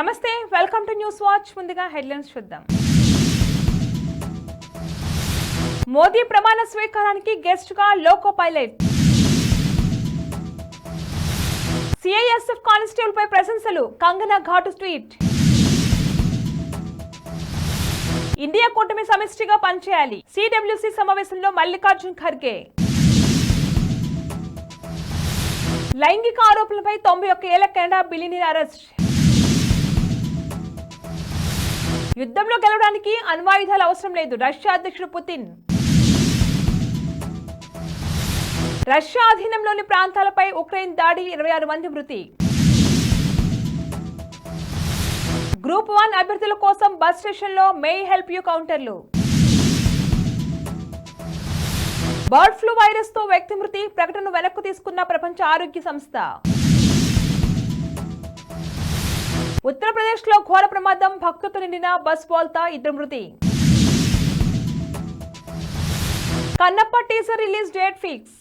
నమస్తే welcome to news watch ముందుగా headlines చూద్దాం. మోదీ ప్రమాణ స్వీకారానికి గెస్ట్గా లోకో పైలట్ సిఐఎస్ఎఫ్ కానిస్టేబుల్ పై ప్రశంసలు కంగనా ఘాటు ట్వీట్. ఇండియా కూటమి సమిష్టిగా పనిచేయాలి సిడబ్ల్యూసి సమావేశంలో మల్లికార్జున్ ఖర్గే. లైంగిక ఆరోపణలపై తొంభై ఒక్క ఏళ్ళ కెనడా బిలినీర్ అరెస్ట్. యుద్ధంలో గెలవడానికి అణ్వాయుధాలు అవసరం లేదు. రష్యా అధ్యక్షుడు పుతిన్. రష్యా అధీనంలోని ప్రాంతాలపై ఉక్రెయిన్ దాడి ఇరవై ఆరు మంది మృతి. గ్రూప్ వన్ అభ్యర్థుల కోసం బస్ స్టేషన్లో మే హెల్ప్ యూ కౌంటర్లు. బర్డ్ ఫ్లూ వైరస్తో వ్యక్తి మృతి ప్రకటన వెనక్కు తీసుకున్న ప్రపంచ ఆరోగ్య సంస్థ. ఉత్తరప్రదేశ్లో ఘోర ప్రమాదం భక్తులతో నిండిన బస్ వాల్తా ఇద్దరు మృతి. Kannappa teaser release date fix.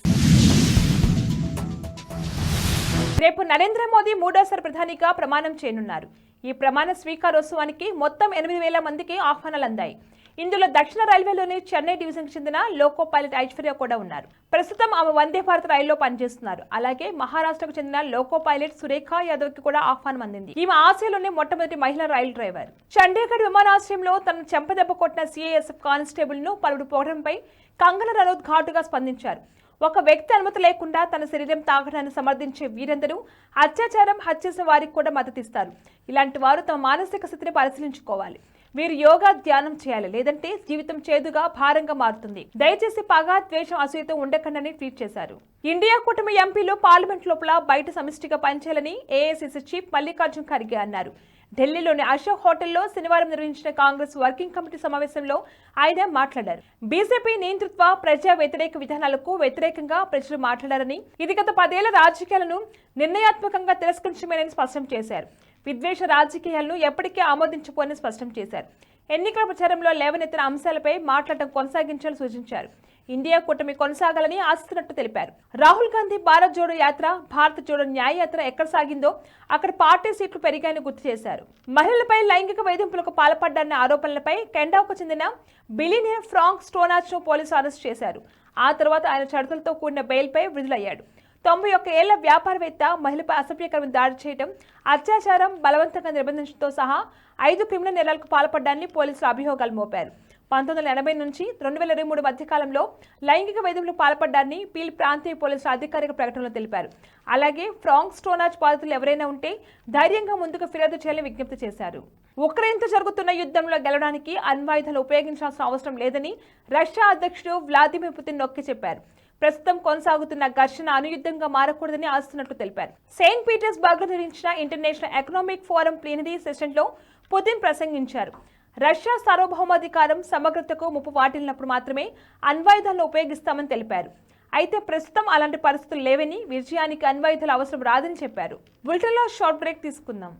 రేపు నరేంద్ర మోదీ మూడోసారి ప్రధానిగా ప్రమాణం చేయనున్నారు. ఈ ప్రమాణ స్వీకారోత్సవానికి మొత్తం ఎనిమిది వేల మందికి ఆహ్వానాలు అందాయి ఇందులో దక్షిణ రైల్వేలోని చెన్నై డివిజన్కి చెందిన లోకో పైలట్ ఐశ్వర్య కూడా ఉన్నారు. ప్రస్తుతం ఆమె వందే భారత్ రైల్లో పనిచేస్తున్నారు. అలాగే మహారాష్ట్రకు చెందిన లోకో పైలట్ సురేఖ యాదవ్కి కూడా ఆహ్వానం అందింది. ఈమె ఆసియాలోనే మొట్టమొదటి మహిళా రైలు డ్రైవర్. చండీగఢ్ విమానాశ్రయంలో తన చెంపదెబ్బ కొట్టిన సిఐఎస్ఎఫ్ కానిస్టేబుల్ను పలువురు పోవడంపై కంగన రనౌత్ ఘాటుగా స్పందించారు. ఒక వ్యక్తి అనుమతి లేకుండా తన శరీరం తాగడాన్ని సమర్థించే వీరందరూ అత్యాచారం హత్య చేసిన వారికి కూడా మద్దతిస్తారు. ఇలాంటి వారు తమ మానసిక స్థితిని పరిశీలించుకోవాలి. వీరు యోగా ధ్యానం చేయాలి. లేదంటే జీవితం చేదుగా భారంగా మారుతుంది. దయచేసి పగ ద్వేషం అసూయతో ఉండకండని ట్వీట్ చేశారు. ఇండియా కూటమి ఎంపీలు పార్లమెంట్ లోపల బయట సమిష్టిగా పనిచేయాలని ఏఐసిసి చీఫ్ మల్లికార్జున్ ఖర్గే అన్నారు. ఢిల్లీలోని అశోక్ హోటల్లో శనివారం నిర్వహించిన కాంగ్రెస్ వర్కింగ్ కమిటీ సమావేశంలో ఆయన మాట్లాడారు. బీజేపీ నియంతృత్వ ప్రజా వ్యతిరేక విధానాలకు వ్యతిరేకంగా ప్రజలు మాట్లాడారని ఇది గత పదేళ్ళ రాజకీయాలను నిర్ణయాత్మకంగా తిరస్కరించమేనని స్పష్టం చేశారు. విద్వేష రాజకీయాలను ఎప్పటికీ ఆమోదించుకోని స్పష్టం చేశారు. ఎన్నికల ప్రచారంలో లేవనెత్తిన అంశాలపై మాట్లాడటం కొనసాగించాలని సూచించారు. ఇండియా కూటమి కొనసాగాలని ఆశిస్తున్నట్టు తెలిపారు. రాహుల్ గాంధీ భారత్ జోడో యాత్ర భారత్ జోడో న్యాయ యాత్ర ఎక్కడ సాగిందో అక్కడ పార్టీ సీట్లు పెరిగాయని గుర్తు చేశారు. మహిళలపై లైంగిక వేధింపులకు పాల్పడ్డాన్న ఆరోపణలపై కెండాకు చెందిన బిలినియర్ ఫ్రాంక్ స్టోనాచ్ను పోలీసులు అరెస్ట్ చేశారు. ఆ తర్వాత ఆయన షరతులతో కూడిన బెయిల్పై విడుదలయ్యాడు. తొంభై ఒక్క ఏళ్ళ వ్యాపారవేత్త మహిళపై అసభ్యకరం దాడి చేయడం అత్యాచారం బలవంతంగా నిర్బంధించడంతో సహా ఐదు క్రిమినల్ నేరాలకు పాల్పడ్డాన్ని పోలీసులు అభియోగాలు మోపారు. పంతొమ్మిది వందల ఎనభై నుంచి రెండు వేల ఇరవై మూడు మధ్యకాలంలో లైంగిక వేధింపులకు పాల్పడ్డాన్ని పీల్ ప్రాంతీయ పోలీసులు అధికారిక ప్రకటనలో తెలిపారు. అలాగే ఫ్రాంక్ స్టోనాజ్ బాధితులు ఎవరైనా ఉంటే ధైర్యంగా ముందుకు ఫిర్యాదు చేయాలని విజ్ఞప్తి చేశారు. ఉక్రెయిన్తో జరుగుతున్న యుద్ధంలో గెలవడానికి అణ్వాయుధాలు ఉపయోగించాల్సిన అవసరం లేదని రష్యా అధ్యక్షుడు వ్లాదిమిర్ పుతిన్ నొక్కి చెప్పారు. ప్రస్తుతం కొనసాగుతున్న ఘర్షణ అనుయుద్ధంగా మారకూడదని ఆస్తున్నట్లు తెలిపారు. సెయింట్ పీటర్స్బర్గ్ నిర్వహించిన ఇంటర్నేషనల్ ఎకనామిక్ ఫోరం ప్లీనరీ సెషన్లో పుతిన్ ప్రసంగించారు. రష్యా సార్వభౌమాధికారం సమగ్రతకు ముప్పు వాటిల్లినప్పుడు మాత్రమే అణ్వాయుధాలను ఉపయోగిస్తామని తెలిపారు. అయితే ప్రస్తుతం అలాంటి పరిస్థితులు లేవని విజయానికి అణ్వాయుధాల అవసరం రాదని చెప్పారు. బులెటిన్లో షార్ట్ బ్రేక్ తీసుకుందాం.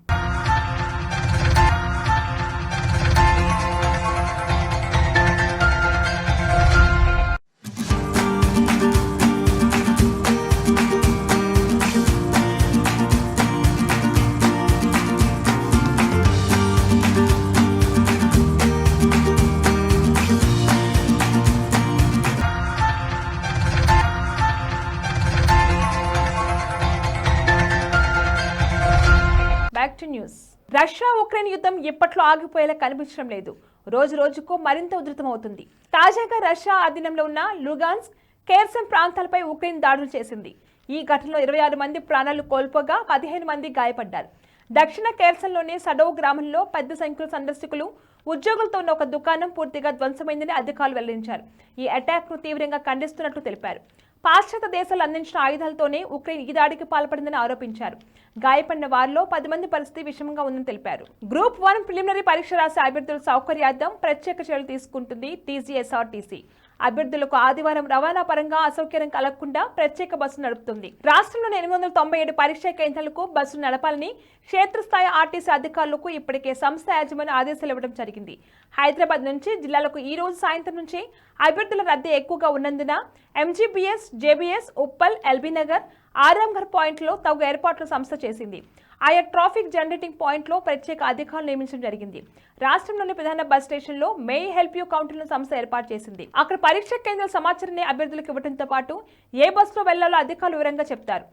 రష్యా ఉక్రెయిన్ యుద్ధం ఎప్పట్లో ఆగిపోయేలా కనిపించడం లేదు. రోజు రోజుకు మరింత ఉధృతమవుతుంది. తాజాగా రష్యా ఆధీనంలో ఉన్న లుగాన్స్ కేర్సన్ ప్రాంతాలపై ఉక్రెయిన్ దాడులు చేసింది. ఈ ఘటనలో ఇరవై ఆరు మంది ప్రాణాలు కోల్పోగా పదిహేను మంది గాయపడ్డారు. దక్షిణ కేర్సన్లోని సడో గ్రామంలో పెద్ద సంఖ్యలో సందర్శకులు ఉద్యోగులతో ఉన్న ఒక దుకాణం పూర్తిగా ధ్వంసమైందని అధికారులు వెల్లడించారు. ఈ అటాక్ను తీవ్రంగా ఖండిస్తున్నట్లు తెలిపారు. పాశ్చాత్య దేశాలు అందించిన ఆయుధాలతోనే ఉక్రెయిన్ ఈ దాడికి పాల్పడిందని ఆరోపించారు. గాయపడిన వారిలో పది మంది పరిస్థితి విషమంగా ఉందని తెలిపారు. గ్రూప్ వన్ ప్రిలిమినరీ పరీక్ష రాసే అభ్యర్థుల సౌకర్యార్థం ప్రత్యేక చర్యలు తీసుకుంటుంది టీజీఎస్ఆర్టీసీ. అభ్యర్థులకు ఆదివారం రవాణా పరంగా అసౌకర్యం కలగకుండా ప్రత్యేక బస్సు నడుపుతుంది. రాష్ట్రంలోని ఎనిమిది వందల తొంభై ఏడు పరీక్షా కేంద్రాలకు బస్సులు నడపాలని క్షేత్రస్థాయి ఆర్టీసీ అధికారులకు ఇప్పటికే సంస్థ యాజమాన్యం ఆదేశాలు ఇవ్వడం జరిగింది. హైదరాబాద్ నుంచి జిల్లాలకు ఈ రోజు సాయంత్రం నుంచి అభ్యర్థుల రద్దీ ఎక్కువగా ఉన్నందున ఎంజీబీఎస్ జేబీఎస్ ఉప్పల్ ఎల్బీనగర్ ఆరాంఘర్ పాయింట్లో తగు ఏర్పాట్లు సంస్థ చేసింది. ఆయా ట్రాఫిక్ జనరేటింగ్ పాయింట్లో ప్రత్యేక అధికారులు నియమించడం జరిగింది. రాష్ట్రంలోని ప్రధాన బస్ స్టేషన్లో మే హెల్ప్ యూ కౌంటర్లను సంస్థ ఏర్పాటు చేసింది. అక్కడ పరీక్ష కేంద్రాల సమాచారాన్ని అభ్యర్థులకు ఇవ్వడంతో పాటు ఏ బస్సులో వెళ్ళాలో అధికారులు వివరంగా చెప్తారు.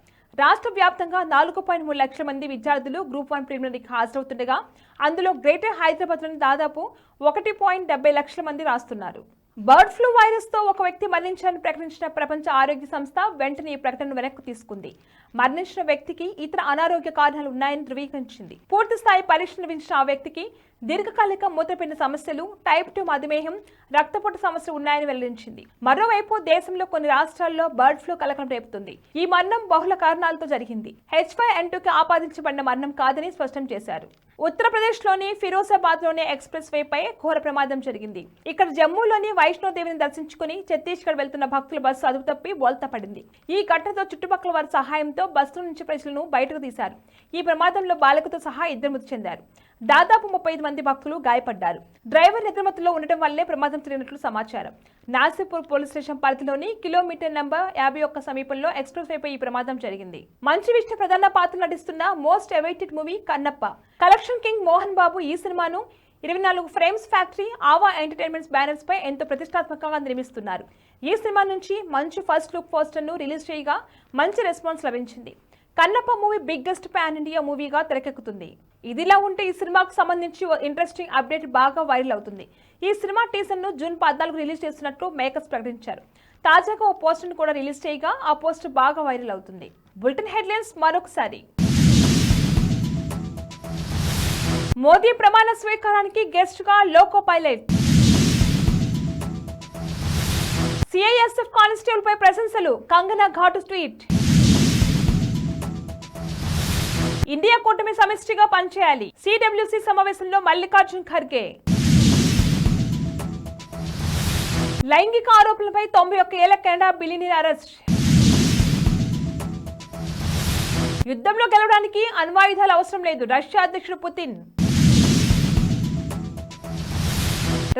రాష్ట్ర వ్యాప్తంగా నాలుగు పాయింట్ మూడు లక్షల మంది విద్యార్థులు గ్రూప్ వన్ ప్రీమియర్కి హాజరవుతుండగా అందులో గ్రేటర్ హైదరాబాద్లోని దాదాపు ఒకటి పాయింట్ డెబ్బై లక్షల మంది రాస్తున్నారు. బర్డ్ ఫ్లూ వైరస్తో ఒక వ్యక్తి మరణించాలని ప్రకటించిన ప్రపంచ ఆరోగ్య సంస్థ వెంటనే ఈ ప్రకటనను వెనక్కి తీసుకుంది. మరణించిన వ్యక్తికి ఇతర అనారోగ్య కారణాలు ఉన్నాయని ధృవీకరించింది. పూర్తి స్థాయి పరీక్షలు నిర్వహించిన ఆ వ్యక్తికి దీర్ఘకాలిక మూత్రపిండ సమస్యలు టైప్ టూ మధుమేహం రక్తపోటు సమస్యలు ఉన్నాయని వెల్లడించింది. మరోవైపు దేశంలో కొన్ని రాష్ట్రాల్లో బర్డ్ ఫ్లూ కలకలం రేపుతుంది. ఈ మరణం బహుళ కారణాలతో జరిగింది. హెచ్ ఫైవ్ ఎన్ టూకి ఆపాదించబడిన మరణం కాదని స్పష్టం చేశారు. ఉత్తరప్రదేశ్లోని ఫిరోజాబాద్లోని ఎక్స్ప్రెస్ వేపై ఘోర ప్రమాదం జరిగింది. ఇక్కడ జమ్మూలోని వైష్ణోదేవిని దర్శించుకుని ఛత్తీస్గఢ్ వెళ్తున్న భక్తుల బస్సు అదుపు తప్పి బోల్తా పడింది. ఈ ఘటనతో చుట్టుపక్కల వారి సహాయంతో బస్సు నుంచి ప్రజలను బయటకు తీశారు. ఈ ప్రమాదంలో బాలికతో సహా ఇద్దరు మృతి చెందారు. దాదాపు ముప్పై ఐదు మంది భక్తులు గాయపడ్డారు. డ్రైవర్ నిద్రమత్తులో ఉండటం వల్లే ప్రమాదం జరిగినట్లు సమాచారం. నాసిపూర్ పోలీస్ స్టేషన్ పరిధిలోని కిలోమీటర్ నంబర్ యాభై ఒక్క సమీపంలో ఎక్స్ప్రెస్ వేపై ఈ ప్రమాదం జరిగింది. మంచి విష్ణు ప్రధాన పాత్ర నటిస్తున్న most awaited movie Kannappa. Collection king Mohan Babu ఈ సినిమాను ఇరవై నాలుగు frames factory Ava entertainments banners పై ఎంతో ప్రతిష్టాత్మకంగా నిర్మిస్తున్నారు. ఈ సినిమా నుంచి మంచి ఫస్ట్ లుక్ పోస్టర్ను రిలీజ్ చేయగా మంచి రెస్పాన్స్ లభించింది. Kannappa movie biggest pan India మూవీగా తెరకెక్కుతుంది. ఇదిలా ఉంటే ఈ సినిమాకు సంబంధించి ఓ ఇంట్రెస్టింగ్ అప్డేట్ బాగా వైరల్ అవుతుంది. ఈ సినిమా టీజర్ను జూన్ పద్నాలుగు రిలీజ్ చేస్తున్నట్లు మేకర్స్ ప్రకటించారు. తాజాగా ఓ పోస్టర్ను కూడా రిలీజ్ చేయగా ఆ పోస్టర్ బాగా వైరల్ అవుతుంది. బులెటిన్ హెడ్లైన్స్ మరొకసారి. మోదీ ప్రమాణ స్వీకారానికి గెస్ట్గా లోకో పైలట్ సిఐఎస్ఎఫ్ కానిస్టేబుల్ పై ప్రశంసలు. కంగనా ఘాటు ట్వీట్. ఇండియా కూటమి సమిష్టిగా పనిచేయాలి. సిడబ్ల్యూసి సమావేశంలో మల్లికార్జున్ ఖర్గే. లైంగిక ఆరోపణలపై తొంభై ఒక్క ఏళ్ళ కెనడా బిలినీర్ అరెస్ట్. యుద్ధంలో గెలవడానికి అణ్వాయుధాలు అవసరం లేదు. రష్యా అధ్యక్షుడు పుతిన్.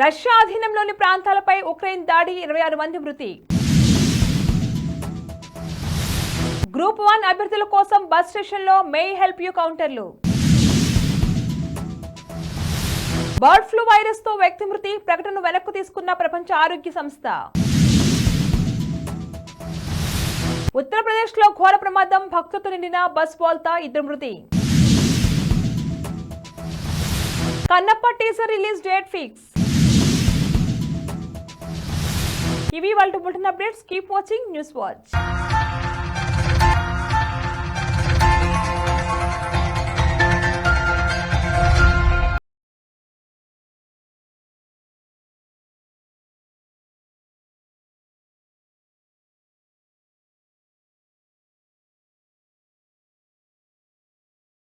రష్యా అధీనంలోని ప్రాంతాలపై ఉక్రెయిన్ దాడి ఇరవై ఆరు మంది మృతి. గ్రూప్ వన్ అభ్యర్థుల కోసం బస్ స్టేషన్లో మే హెల్ప్ యూ కౌంటర్లు. బర్డ్ ఫ్లూ వైరస్తో వ్యక్తి మృతి ప్రకటన వెనక్కు తీసుకున్న ప్రపంచ ఆరోగ్య సంస్థ. ఉత్తరప్రదేశ్లో ఘోర ప్రమాదం భక్తులతో నిండిన బస్ బోల్తా ఇద్దరు మృతి. Kannappa teaser release date fix. ఇవి వాళ్ళ bulletin updates. Keep watching news watch.